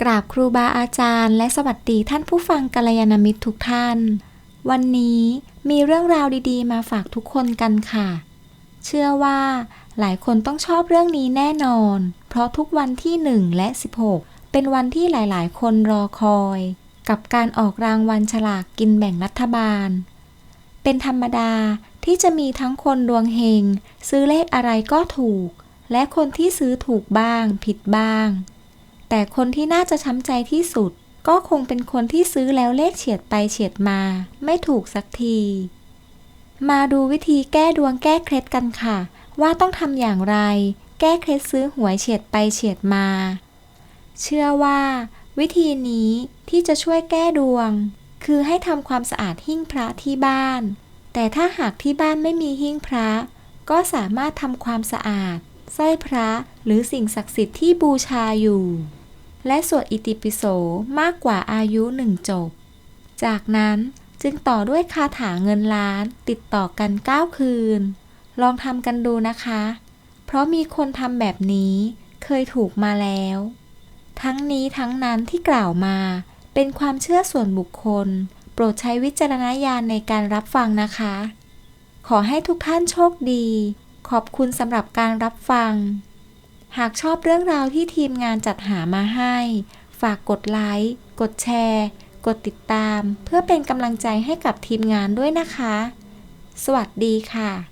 กราบครูบาอาจารย์ และสวัสดีท่านผู้ฟังกัลยาณมิตรทุกท่าน วันนี้มีเรื่องราวดีๆ มาฝากทุกคนกันค่ะ เชื่อว่า หลายคนต้องชอบเรื่องนี้แน่นอน เพราะทุกวันที่ 1 และ 16 เป็นวันที่หลายๆ คนรอคอย กับการออกรางวัลฉลากกินแบ่งรัฐบาล เป็นธรรมดาที่จะมีทั้งคนดวงเฮงซื้อเลขอะไรก็ถูก และคนที่ซื้อถูกบ้าง ผิดบ้าง แต่คนที่น่าจะช้ำใจที่สุด ก็คงเป็นคนที่ซื้อแล้วเลขเฉียดไปเฉียดมา ไม่ถูกสักที มาดูวิธีแก้ดวงแก้เคล็ดกันค่ะ ว่าต้องทำอย่างไร แก้เคล็ดซื้อหวยเฉียดไปเฉียดมา เชื่อว่า วิธีนี้ที่จะช่วยแก้ดวง คือให้ทำความสะอาดหิ้งพระที่บ้าน แต่ถ้าหากที่บ้านไม่มีหิ้งพระ ก็สามารถทำความสะอาดสร้อยพระหรือสิ่งศักดิ์สิทธิ์ที่บูชาอยู่ และสวดอิติปิโสมากกว่าอายุหนึ่งจบ จากนั้นจึงต่อด้วยคาถาเงินล้านติดต่อกัน 9 คืน ลองทำกันดูนะคะ เพราะมีคนทำแบบนี้เคยถูกมาแล้ว ทั้งนี้ทั้งนั้นที่กล่าวมาเป็นความเชื่อส่วนบุคคล โปรดใช้วิจารณญาณในการรับฟังนะคะ ขอให้ทุกท่านโชคดี ขอบคุณสำหรับการรับฟัง หากชอบเรื่องราวที่ทีมงานจัดหามาให้ ฝากกดไลค์ กดแชร์ กดติดตาม เพื่อเป็นกำลังใจให้กับทีมงานด้วยนะคะ สวัสดีค่ะ